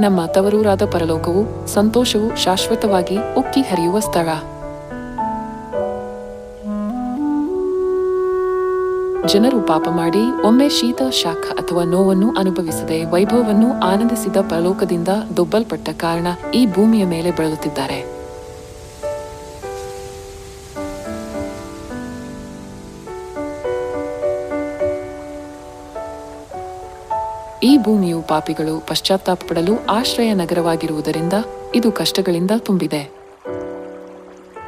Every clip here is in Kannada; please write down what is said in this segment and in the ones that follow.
ನಮ್ಮ ತವರೂರಾದ ಪರಲೋಕವು ಸಂತೋಷವು ಶಾಶ್ವತವಾಗಿ ಉಕ್ಕಿ ಹರಿಯುವ ಸ್ಥಳ. ಜನರು ಪಾಪ ಮಾಡಿ ಒಮ್ಮೆ ಶೀತ, ಶಾಖ ಅಥವಾ ನೋವನ್ನು ಅನುಭವಿಸದೆ ವೈಭವವನ್ನು ಆನಂದಿಸಿದ ಪರಲೋಕದಿಂದ ದೊಬ್ಬಲ್ಪಟ್ಟ ಕಾರಣ ಈ ಭೂಮಿಯ ಮೇಲೆ ಬೆಳೆಯುತ್ತಿದ್ದಾರೆ ಭೂಮಿಯು ಪಾಪಿಗಳು ಪಶ್ಚಾತ್ತಾಪ ಪಡಲು ಆಶ್ರಯ ನಗರವಾಗಿರುವುದರಿಂದ ಇದು ಕಷ್ಟಗಳಿಂದ ತುಂಬಿದೆ.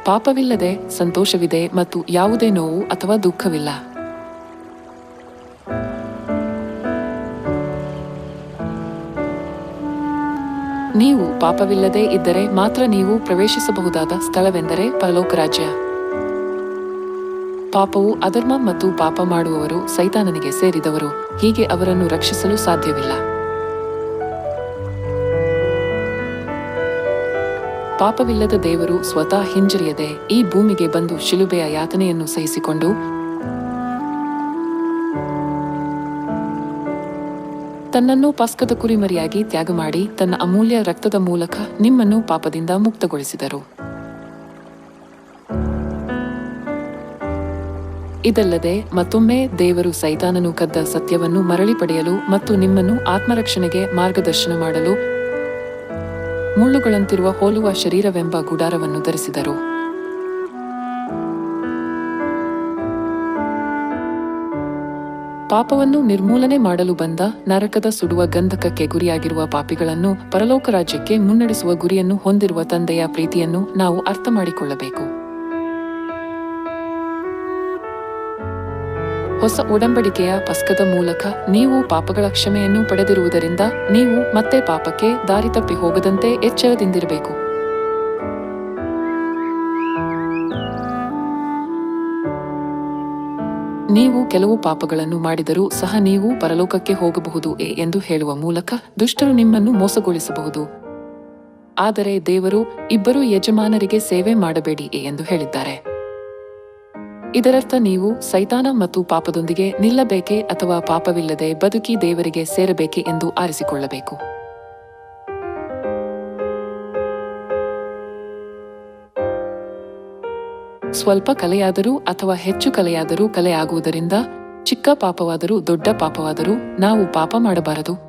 ಪಾಪವಿಲ್ಲದೆ ಸಂತೋಷವಿದೆ ಮತ್ತು ಯಾವುದೇ ನೋವು ಅಥವಾ ದುಃಖವಿಲ್ಲ. ನೀವು ಪಾಪವಿಲ್ಲದೆ ಇದ್ದರೆ ಮಾತ್ರ ನೀವು ಪ್ರವೇಶಿಸಬಹುದಾದ ಸ್ಥಳವೆಂದರೆ ಪರಲೋಕ ರಾಜ್ಯ ಪಾಪವು ಅಧರ್ಮ ಮತ್ತು ಪಾಪ ಮಾಡುವವರು ಸೈತಾನನಿಗೆ ಸೇರಿದವರು. ಹೀಗೆ ಅವರನ್ನು ರಕ್ಷಿಸಲು ಸಾಧ್ಯವಿಲ್ಲ. ಪಾಪವಿಲ್ಲದ ದೇವರು ಸ್ವತಃ ಹಿಂಜರಿಯದೆ ಈ ಭೂಮಿಗೆ ಬಂದು ಶಿಲುಬೆಯ ಯಾತನೆಯನ್ನು ಸಹಿಸಿಕೊಂಡು ತನ್ನನ್ನು ಪಸ್ಕದ ಕುರಿಮರಿಯಾಗಿ ತ್ಯಾಗ ಮಾಡಿ ತನ್ನ ಅಮೂಲ್ಯ ರಕ್ತದ ಮೂಲಕ ನಿಮ್ಮನ್ನು ಪಾಪದಿಂದ ಮುಕ್ತಗೊಳಿಸಿದರು. ಇದಲ್ಲದೆ ಮತ್ತೊಮ್ಮೆ ದೇವರು ಸೈತಾನನು ಕದ್ದ ಸತ್ಯವನ್ನು ಮರಳಿ ಪಡೆಯಲು ಮತ್ತು ನಿಮ್ಮನ್ನು ಆತ್ಮರಕ್ಷಣೆಗೆ ಮಾರ್ಗದರ್ಶನ ಮಾಡಲು ಮುಳ್ಳುಗಳಂತಿರುವ ಹೋಲುವ ಶರೀರವೆಂಬ ಗುಡಾರವನ್ನು ಧರಿಸಿದರು. ಪಾಪವನ್ನು ನಿರ್ಮೂಲನೆ ಮಾಡಲು ಬಂದ ನರಕದ ಸುಡುವ ಗಂಧಕಕ್ಕೆ ಗುರಿಯಾಗಿರುವ ಪಾಪಿಗಳನ್ನು ಪರಲೋಕ ರಾಜ್ಯಕ್ಕೆ ಮುನ್ನಡೆಸುವ ಗುರಿಯನ್ನು ಹೊಂದಿರುವ ತಂದೆಯ ಪ್ರೀತಿಯನ್ನು ನಾವು ಅರ್ಥ ಮಾಡಿಕೊಳ್ಳಬೇಕು ಹೊಸ ಒಡಂಬಡಿಕೆಯ ಪಸ್ಕದ ಮೂಲಕ ನೀವು ಪಾಪಗಳ ಕ್ಷಮೆಯನ್ನು ಪಡೆದಿರುವುದರಿಂದ ನೀವು ಮತ್ತೆ ಪಾಪಕ್ಕೆ ದಾರಿ ತಪ್ಪಿ ಹೋಗದಂತೆ ಎಚ್ಚರದಿಂದಿರಬೇಕು. ನೀವು ಕೆಲವು ಪಾಪಗಳನ್ನು ಮಾಡಿದರೂ ಸಹ ನೀವು ಪರಲೋಕಕ್ಕೆ ಹೋಗಬಹುದು ಎ ಎಂದು ಹೇಳುವ ಮೂಲಕ ದುಷ್ಟರು ನಿಮ್ಮನ್ನು ಮೋಸಗೊಳಿಸಬಹುದು. ಆದರೆ ದೇವರು ಇಬ್ಬರು ಯಜಮಾನರಿಗೆ ಸೇವೆ ಮಾಡಬೇಡಿ ಎಂದು ಹೇಳಿದ್ದಾರೆ. ಇದರರ್ಥ ನೀವು ಸೈತಾನ ಮತ್ತು ಪಾಪದೊಂದಿಗೆ ನಿಲ್ಲಬೇಕೆ ಅಥವಾ ಪಾಪವಿಲ್ಲದೆ ಬದುಕಿ ದೇವರಿಗೆ ಸೇರಬೇಕೆ ಎಂದು ಆರಿಸಿಕೊಳ್ಳಬೇಕು. ಸ್ವಲ್ಪ ಕಲೆಯಾದರೂ ಅಥವಾ ಹೆಚ್ಚು ಕಲೆಯಾದರೂ ಕಲೆಯಾಗುವುದರಿಂದ ಚಿಕ್ಕ ಪಾಪವಾದರೂ ದೊಡ್ಡ ಪಾಪವಾದರೂ ನಾವು ಪಾಪ ಮಾಡಬಾರದು.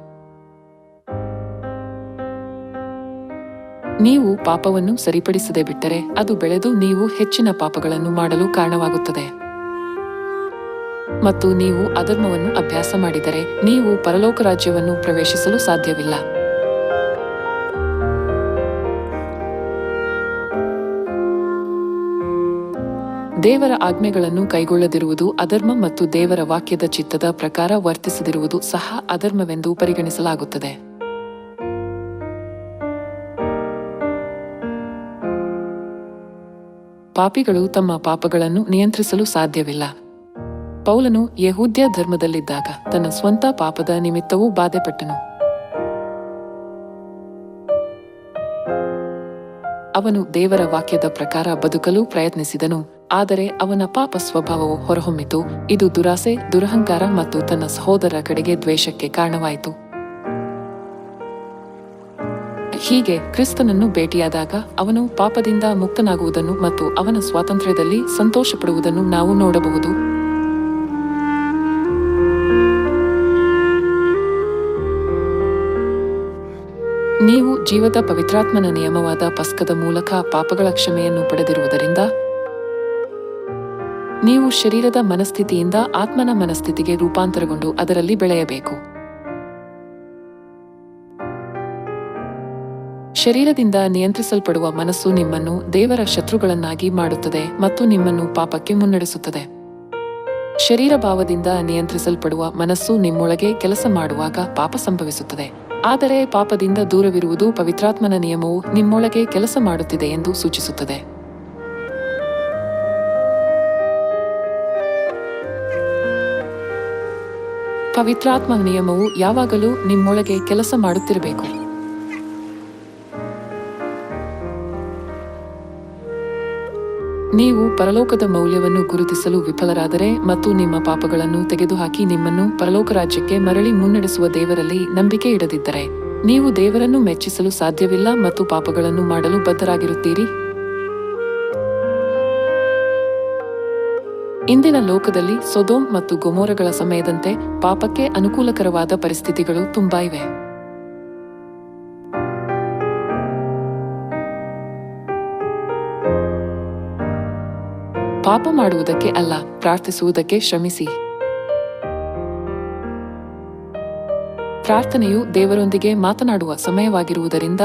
ನೀವು ಪಾಪವನ್ನು ಸರಿಪಡಿಸದೆ ಬಿಟ್ಟರೆ ಅದು ಬೆಳೆದು ನೀವು ಹೆಚ್ಚಿನ ಪಾಪಗಳನ್ನು ಮಾಡಲು ಕಾರಣವಾಗುತ್ತದೆ. ಮತ್ತು ನೀವು ಅಧರ್ಮವನ್ನು ಅಭ್ಯಾಸ ಮಾಡಿದರೆ ನೀವು ಪರಲೋಕ ರಾಜ್ಯವನ್ನು ಪ್ರವೇಶಿಸಲು ಸಾಧ್ಯವಿಲ್ಲ. ದೇವರ ಆಜ್ಞೆಗಳನ್ನು ಕೈಗೊಳ್ಳದಿರುವುದು ಅಧರ್ಮ ಮತ್ತು ದೇವರ ವಾಕ್ಯದ ಚಿತ್ತದ ಪ್ರಕಾರ ವರ್ತಿಸದಿರುವುದು ಸಹ ಅಧರ್ಮವೆಂದು ಪರಿಗಣಿಸಲಾಗುತ್ತದೆ. ಪಾಪಿಗಳು ತಮ್ಮ ಪಾಪಗಳನ್ನು ನಿಯಂತ್ರಿಸಲು ಸಾಧ್ಯವಿಲ್ಲ. ಪೌಲನು ಯಹೂದ್ಯ ಧರ್ಮದಲ್ಲಿದ್ದಾಗ ತನ್ನ ಸ್ವಂತ ಪಾಪದ ನಿಮಿತ್ತವೂ ಬಾಧೆಪಟ್ಟನು. ಅವನು ದೇವರ ವಾಕ್ಯದ ಪ್ರಕಾರ ಬದುಕಲು ಪ್ರಯತ್ನಿಸಿದನು, ಆದರೆ ಅವನ ಪಾಪ ಸ್ವಭಾವವು ಹೊರಹೊಮ್ಮಿತು. ಇದು ದುರಾಸೆ, ದುರಹಂಕಾರ ಮತ್ತು ತನ್ನ ಸಹೋದರ ಕಡೆಗೆ ದ್ವೇಷಕ್ಕೆ ಕಾರಣವಾಯಿತು. ಹೀಗೆ ಕ್ರಿಸ್ತನನ್ನು ಭೇಟಿಯಾದಾಗ ಅವನು ಪಾಪದಿಂದ ಮುಕ್ತನಾಗುವುದನ್ನು ಮತ್ತು ಅವನ ಸ್ವಾತಂತ್ರ್ಯದಲ್ಲಿ ಸಂತೋಷಪಡುವುದನ್ನು ನಾವು ನೋಡಬಹುದು. ನೀವು ಜೀವದ ಪವಿತ್ರಾತ್ಮನ ನಿಯಮವಾದ ಪಸ್ಕದ ಮೂಲಕ ಪಾಪಗಳ ಕ್ಷಮೆಯನ್ನು ಪಡೆದಿರುವುದರಿಂದ, ನೀವು ಶರೀರದ ಮನಸ್ಥಿತಿಯಿಂದ ಆತ್ಮನ ಮನಸ್ಥಿತಿಗೆ ರೂಪಾಂತರಗೊಂಡು ಅದರಲ್ಲಿ ಬೆಳೆಯಬೇಕು. ಶರೀರದಿಂದ ನಿಯಂತ್ರಿಸಲ್ಪಡುವ ಮನಸ್ಸು ನಿಮ್ಮನ್ನು ದೇವರ ಶತ್ರುಗಳನ್ನಾಗಿ ಮಾಡುತ್ತದೆ ಮತ್ತು ನಿಮ್ಮನ್ನು ಪಾಪಕ್ಕೆ ಮುನ್ನಡೆಸುತ್ತದೆ. ಶರೀರ ಭಾವದಿಂದ ನಿಯಂತ್ರಿಸಲ್ಪಡುವ ಮನಸ್ಸು ನಿಮ್ಮೊಳಗೆ ಕೆಲಸ ಮಾಡುವಾಗ ಪಾಪ ಸಂಭವಿಸುತ್ತದೆ. ಆದರೆ ಪಾಪದಿಂದ ದೂರವಿರುವುದು ಪವಿತ್ರಾತ್ಮನ ನಿಯಮವು ನಿಮ್ಮೊಳಗೆ ಕೆಲಸ ಮಾಡುತ್ತಿದೆ ಎಂದು ಸೂಚಿಸುತ್ತದೆ. ಪವಿತ್ರಾತ್ಮ ನಿಯಮವು ಯಾವಾಗಲೂ ನಿಮ್ಮೊಳಗೆ ಕೆಲಸ ಮಾಡುತ್ತಿರಬೇಕು. ನೀವು ಪರಲೋಕದ ಮೌಲ್ಯವನ್ನು ಗುರುತಿಸಲು ವಿಫಲರಾದರೆ ಮತ್ತು ನಿಮ್ಮ ಪಾಪಗಳನ್ನು ತೆಗೆದುಹಾಕಿ ನಿಮ್ಮನ್ನು ಪರಲೋಕ ರಾಜ್ಯಕ್ಕೆ ಮರಳಿ ಮುನ್ನಡೆಸುವ ದೇವರಲ್ಲಿ ನಂಬಿಕೆ ಇಡದಿದ್ದರೆ, ನೀವು ದೇವರನ್ನು ಮೆಚ್ಚಿಸಲು ಸಾಧ್ಯವಿಲ್ಲ ಮತ್ತು ಪಾಪಗಳನ್ನು ಮಾಡಲು ಬದ್ಧರಾಗಿರುತ್ತೀರಿ. ಇಂದಿನ ಲೋಕದಲ್ಲಿ ಸೊದೋಮ್ ಮತ್ತು ಗೊಮೋರಗಳ ಸಮಯದಂತೆ ಪಾಪಕ್ಕೆ ಅನುಕೂಲಕರವಾದ ಪರಿಸ್ಥಿತಿಗಳು ತುಂಬಾ ಇವೆ. ಪಾಪ ಮಾಡುವುದಕ್ಕೆ ಅಲ್ಲ, ಪ್ರಾರ್ಥಿಸುವುದಕ್ಕೆ ಶ್ರಮಿಸಿ. ಪ್ರಾರ್ಥನೆಯು ದೇವರೊಂದಿಗೆ ಮಾತನಾಡುವ ಸಮಯವಾಗಿರುವುದರಿಂದ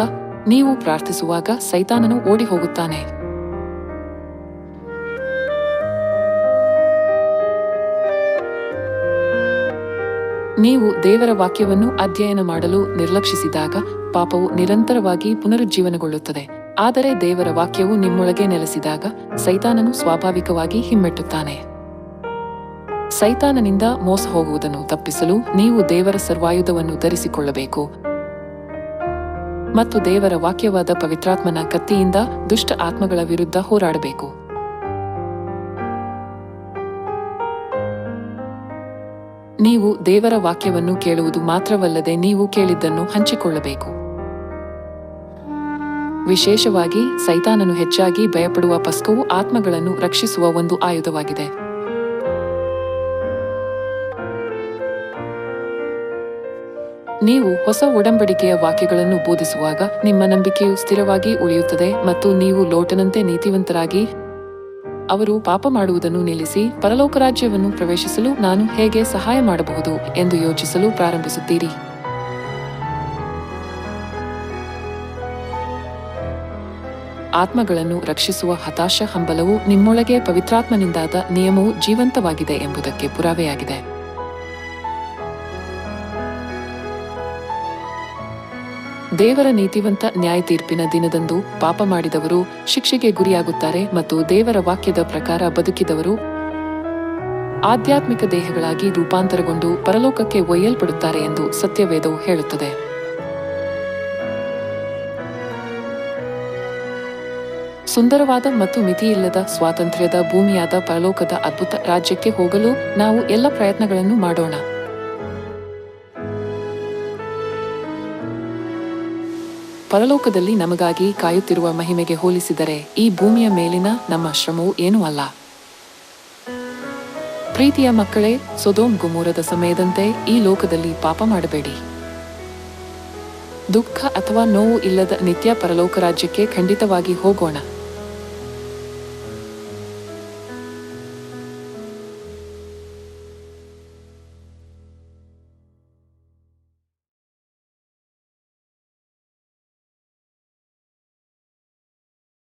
ನೀವು ಪ್ರಾರ್ಥಿಸುವಾಗ ಸೈತಾನನು ಓಡಿ ಹೋಗುತ್ತಾನೆ ನೀವು ದೇವರ ವಾಕ್ಯವನ್ನು ಅಧ್ಯಯನ ಮಾಡಲು ನಿರ್ಲಕ್ಷಿಸಿದಾಗ ಪಾಪವು ನಿರಂತರವಾಗಿ ಪುನರುಜ್ಜೀವನಗೊಳ್ಳುತ್ತದೆ. ಆದರೆ ದೇವರ ವಾಕ್ಯವು ನಿಮ್ಮೊಳಗೆ ನೆಲೆಸಿದಾಗ ಸೈತಾನನು ಸ್ವಾಭಾವಿಕವಾಗಿ ಹಿಮ್ಮೆಟ್ಟುತ್ತಾನೆ. ಸೈತಾನನಿಂದ ಮೋಸ ಹೋಗುವುದನ್ನು ತಪ್ಪಿಸಲು ನೀವು ದೇವರ ಸರ್ವಾಯುಧವನ್ನು ಧರಿಸಿಕೊಳ್ಳಬೇಕು. ಮತ್ತು ದೇವರ ವಾಕ್ಯವಾದ ಪವಿತ್ರಾತ್ಮನ ಕತ್ತಿಯಿಂದ ದುಷ್ಟ ಆತ್ಮಗಳ ವಿರುದ್ಧ ಹೋರಾಡಬೇಕು. ನೀವು ದೇವರ ವಾಕ್ಯವನ್ನು ಕೇಳುವುದು ಮಾತ್ರವಲ್ಲದೆ ನೀವು ಕೇಳಿದ್ದನ್ನು ಹಂಚಿಕೊಳ್ಳಬೇಕು. ವಿಶೇಷವಾಗಿ ಸೈತಾನನು ಹೆಚ್ಚಾಗಿ ಭಯಪಡುವ ಪಸ್ಕವು ಆತ್ಮಗಳನ್ನು ರಕ್ಷಿಸುವ ಒಂದು ಆಯುಧವಾಗಿದೆ. ನೀವು ಹೊಸ ಒಡಂಬಡಿಕೆಯ ವಾಕ್ಯಗಳನ್ನು ಬೋಧಿಸುವಾಗ ನಿಮ್ಮ ನಂಬಿಕೆಯು ಸ್ಥಿರವಾಗಿ ಉಳಿಯುತ್ತದೆ ಮತ್ತು ನೀವು ಲೋಟನಂತೆ ನೀತಿವಂತರಾಗಿ ಅವರು ಪಾಪ ಮಾಡುವುದನ್ನು ನಿಲ್ಲಿಸಿ ಪರಲೋಕ ರಾಜ್ಯವನ್ನು ಪ್ರವೇಶಿಸಲು ನಾನು ಹೇಗೆ ಸಹಾಯ ಮಾಡಬಹುದು ಎಂದು ಯೋಚಿಸಲು ಪ್ರಾರಂಭಿಸುತ್ತೀರಿ. ಆತ್ಮಗಳನ್ನು ರಕ್ಷಿಸುವ ಹತಾಶ ಹಂಬಲವು ನಿಮ್ಮೊಳಗೆ ಪವಿತ್ರಾತ್ಮನಿಂದಾದ ನಿಯಮವು ಜೀವಂತವಾಗಿದೆ ಎಂಬುದಕ್ಕೆ ಪುರಾವೆಯಾಗಿದೆ. ದೇವರ ನೀತಿವಂತ ನ್ಯಾಯ ತೀರ್ಪಿನ ದಿನದಂದು ಪಾಪ ಮಾಡಿದವರು ಶಿಕ್ಷೆಗೆ ಗುರಿಯಾಗುತ್ತಾರೆ ಮತ್ತು ದೇವರ ವಾಕ್ಯದ ಪ್ರಕಾರ ಬದುಕಿದವರು ಆಧ್ಯಾತ್ಮಿಕ ದೇಹಗಳಾಗಿ ರೂಪಾಂತರಗೊಂಡು ಪರಲೋಕಕ್ಕೆ ಒಯ್ಯಲ್ಪಡುತ್ತಾರೆ ಎಂದು ಸತ್ಯವೇದವು ಹೇಳುತ್ತದೆ. ಸುಂದರವಾದ ಮತ್ತು ಮಿತಿಯಿಲ್ಲದ ಸ್ವಾತಂತ್ರ್ಯದ ಭೂಮಿಯಾದ ಪರಲೋಕದ ಅದ್ಭುತ ರಾಜ್ಯಕ್ಕೆ ಹೋಗಲು ನಾವು ಎಲ್ಲ ಪ್ರಯತ್ನಗಳನ್ನು ಮಾಡೋಣ. ಪರಲೋಕದಲ್ಲಿ ನಮಗಾಗಿ ಕಾಯುತ್ತಿರುವ ಮಹಿಮೆಗೆ ಹೋಲಿಸಿದರೆ ಈ ಭೂಮಿಯ ಮೇಲಿನ ನಮ್ಮ ಶ್ರಮವು ಏನೂ ಅಲ್ಲ. ಪ್ರೀತಿಯ ಮಕ್ಕಳೇ, ಸೊದೋಮ್ ಗುಮೂರದ ಸಮಯದಂತೆ ಈ ಲೋಕದಲ್ಲಿ ಪಾಪ ಮಾಡಬೇಡಿ. ದುಃಖ ಅಥವಾ ನೋವು ಇಲ್ಲದ ನಿತ್ಯ ಪರಲೋಕ ರಾಜ್ಯಕ್ಕೆ ಖಂಡಿತವಾಗಿ ಹೋಗೋಣ.